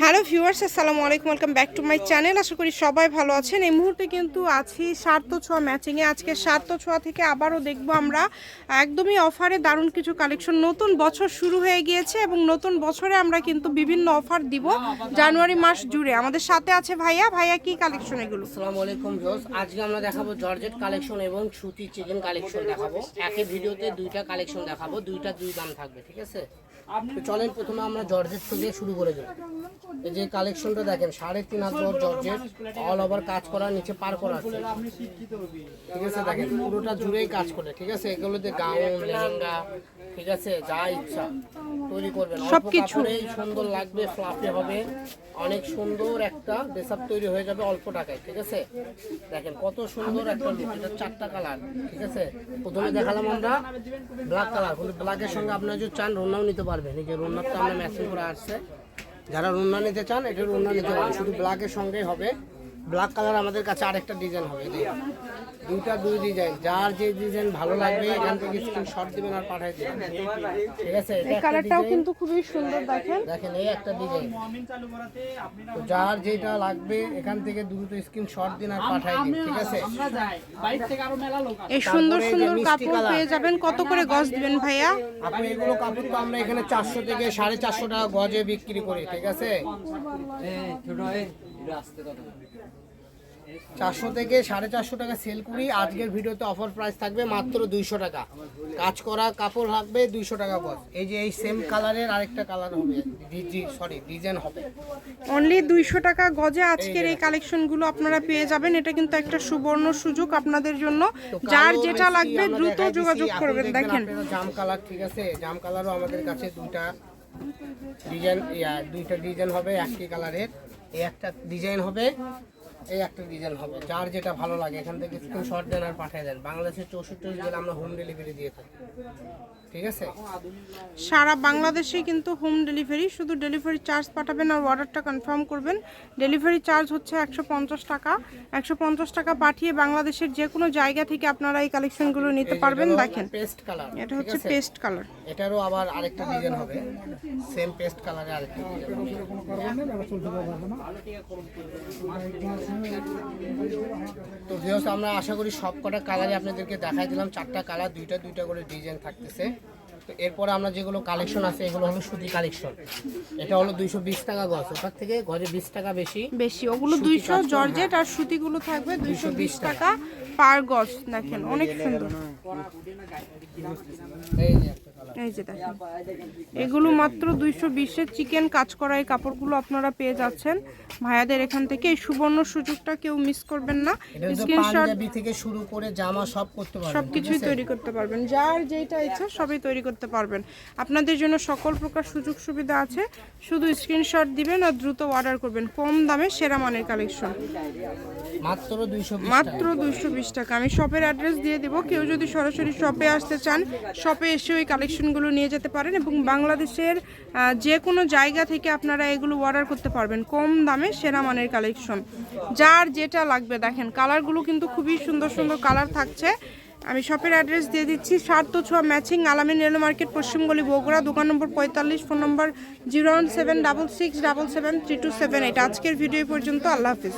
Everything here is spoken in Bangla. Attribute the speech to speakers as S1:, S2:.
S1: হ্যালো ভিউয়ার্স, আসসালামু আলাইকুম, welcome back to my channel. আশা করি সবাই ভালো আছেন। এই মুহূর্তে কিন্তু আছি সার্থ ছোঁয়া ম্যাচিংয়ে। আজকে সার্থ ছোঁয়া থেকে আবারও দেখব আমরা একদমই অফারে দারুণ কিছু কালেকশন। নতুন বছর শুরু হয়ে গিয়েছে এবং নতুন বছরে আমরা কিন্তু বিভিন্ন অফার দিব জানুয়ারি মাস জুড়ে। আমাদের সাথে আছে ভাইয়া। ভাইয়া, কি কালেকশন এগুলো?
S2: আসসালামু আলাইকুম ভিউয়ার্স, আজকে আমরা দেখাবো জর্জেট কালেকশন এবং সুতি চিকেন কালেকশন দেখাবো। একই ভিডিওতে দুইটা কালেকশন দেখাবো, দুইটা দুই দাম থাকবে, ঠিক আছে? তো চলেন প্রথমে আমরা জর্জেট থেকে শুরু করে দেব। এই যে কালেকশনটা দেখেন সাড়ে তিন হাত বড় জর্জেট অল ওভার কাজ করা নিচে পার করা আছে। ঠিক আছে দেখেন পুরোটা জুড়েই কাজ করে ঠিক আছে? এগুলোতে গাউন লেহেঙ্গা ঠিক আছে? যা ইচ্ছা তৈরি করবেন। অল্প
S1: সবকিছু।
S2: সুন্দর লাগবে ফ্লাফি হবে। অনেক সুন্দর একটা ড্রেসআপ তৈরি হয়ে যাবে অল্প টাকায় ঠিক আছে? দেখেন কত সুন্দর একটা লুক এটা চারটা কালার ঠিক আছে? প্রথমে দেখালাম আমরা ব্ল্যাক কালার কিন্তু ব্ল্যাকের সঙ্গে আপনারা যদি চান রোনাও নিতে পারবেন এই যে রোনারটা আমরা ম্যাচিং করে আসছে। যারা রোনা নিতে চান এটা রুনা নিতে পারেন। শুধু ব্ল্যাকের সঙ্গেই হবে। ব্ল্যাক কালার আমাদের কাছে আরেকটা ডিজাইন হবে দুইটা দুই ডিজাইন যার যে ডিজাইন ভালো লাগবে এখান থেকে স্ক্রিনশট দিবেন আর পাঠিয়ে দিবেন। ঠিক আছে
S1: এই কালারটাও কিন্তু খুবই সুন্দর দেখেন।
S2: দেখেন এই একটা ডিজাইন তো যার যেটা লাগবে এখান থেকে দ্রুত স্ক্রিনশট দিন আর পাঠাই দিন ঠিক আছে?
S1: এই সুন্দর সুন্দর কাপড় পেয়ে যাবেন কত করে গজ দিবেন ভাইয়া?
S2: আপনি এগুলো কাপড় তো আমরা এখানে চারশো থেকে সাড়ে চারশো টাকা গজে বিক্রি করি ঠিক আছে? চারশো থেকে সাড়ে চারশো টাকা সেল করি। আজকের ভিডিওতে অফার প্রাইস থাকবে মাত্র দুইশো টাকা। কাজ করা কাপড় থাকবে দুইশো টাকা গজ এই যে এই সেম কালারের আরেকটা কালার হবে। সরি ডিজাইন হবে।
S1: অনলি দুইশো টাকা গজে আজকের এই কালেকশনগুলো আপনারা পেয়ে যাবেন। এটা কিন্তু একটা সুবর্ণ সুযোগ আপনাদের জন্য। যার যেটা লাগবে দ্রুত যোগাযোগ করবেন। দেখেন।
S2: জাম কালার ঠিক আছে? জাম কালারও আমাদের কাছে দুইটা ডিজাইন দুইটা ডিজাইন হবে একই কালারের এই একটা ডিজাইন হবে। এই একটা ডিজাইন হবে। যার যেটা ভালো লাগে এখান থেকে স্ক্রিনশট দেন আর পাঠিয়ে দেন। বাংলাদেশের চৌষট্টি জেলা আমরা হোম ডেলিভারি দিয়ে থাকি। ঠিক আছে?
S1: সারা বাংলাদেশে কিন্তু হোম ডেলিভারি শুধু ডেলিভারি চার্জ পাঠাবেন আর অর্ডারটা কনফার্ম করবেন। ডেলিভারি চার্জ হচ্ছে একশো পঞ্চাশ টাকা। একশো পঞ্চাশ টাকা পাঠিয়ে বাংলাদেশের যে কোনো জায়গা থেকে আপনারা এই কালেকশনগুলো নিতে পারবেন দেখেন।
S2: পেস্ট কালার
S1: এটা হচ্ছে পেস্ট কালার
S2: এটারও আবার আরেকটা ডিজাইন হবে। সেম পেস্ট কালারে আরেকটা তো ভিউস আমরা আশা করি সব কটা কালারে আপনাদেরকে দেখাই দিলাম। চারটা কালার দুইটা দুইটা করে ডিজাইন থাকতেছে। তো এরপরে আমরা যেগুলো কালেকশন আছে এগুলো হলো সুতি কালেকশন এটা হলো দুইশো বিশ টাকা গজ। ওটার থেকে গজে বিশ টাকা বেশি।
S1: বেশি। ওগুলো দুইশো জর্জেট আর সুতিগুলো থাকবে দুইশো বিশ টাকা। পার গজ দেখেন অনেক সুন্দর।
S2: এই
S1: এই যে দেখেন। এগুলো মাত্র দুইশো বিশের চিকেন কাজ করা এই কাপড়গুলো আপনারা পেয়ে যাচ্ছেন। ভাইয়াদের এখান থেকে এই সুবর্ণ সুযোগটা কেউ মিস করবেন না। স্ক্রিনশট
S2: থেকে শুরু করে জামা সব করতে পারবেন
S1: সব কিছুই তৈরি করতে পারবেন। যার যেটা ইচ্ছা সবই তৈরি করতে পারবেন। আপনাদের জন্য সকল প্রকার সুযোগ সুবিধা আছে। শুধু স্ক্রিনশট দিবেন আর দ্রুত অর্ডার করবেন। কম দামে সেরা মানের কালেকশন
S2: মাত্র দুইশো
S1: মাত্র দুইশো বিশ টাকা। আমি শপের অ্যাড্রেস দিয়ে দেবো। কেউ যদি সরাসরি শপে আসতে চান শপে এসে ওই কালেকশনগুলো নিয়ে যেতে পারেন এবং বাংলাদেশের যে কোনো জায়গা থেকে আপনারা এগুলো অর্ডার করতে পারবেন কম দামে সেরা মানের কালেকশন যার যেটা লাগবে দেখেন কালারগুলো কিন্তু খুবই সুন্দর সুন্দর কালার থাকছে। আমি শপের অ্যাড্রেস দিয়ে দিচ্ছি, সাত তো ছোয়া ম্যাচিং আলামিন রেল মার্কেট পশ্চিমগলি বগুড়া, দোকান নম্বর পঁয়তাল্লিশ phone number zero one seven double six double seven three two seven এটা আজকের ভিডিও পর্যন্ত, আল্লাহ হাফিজ।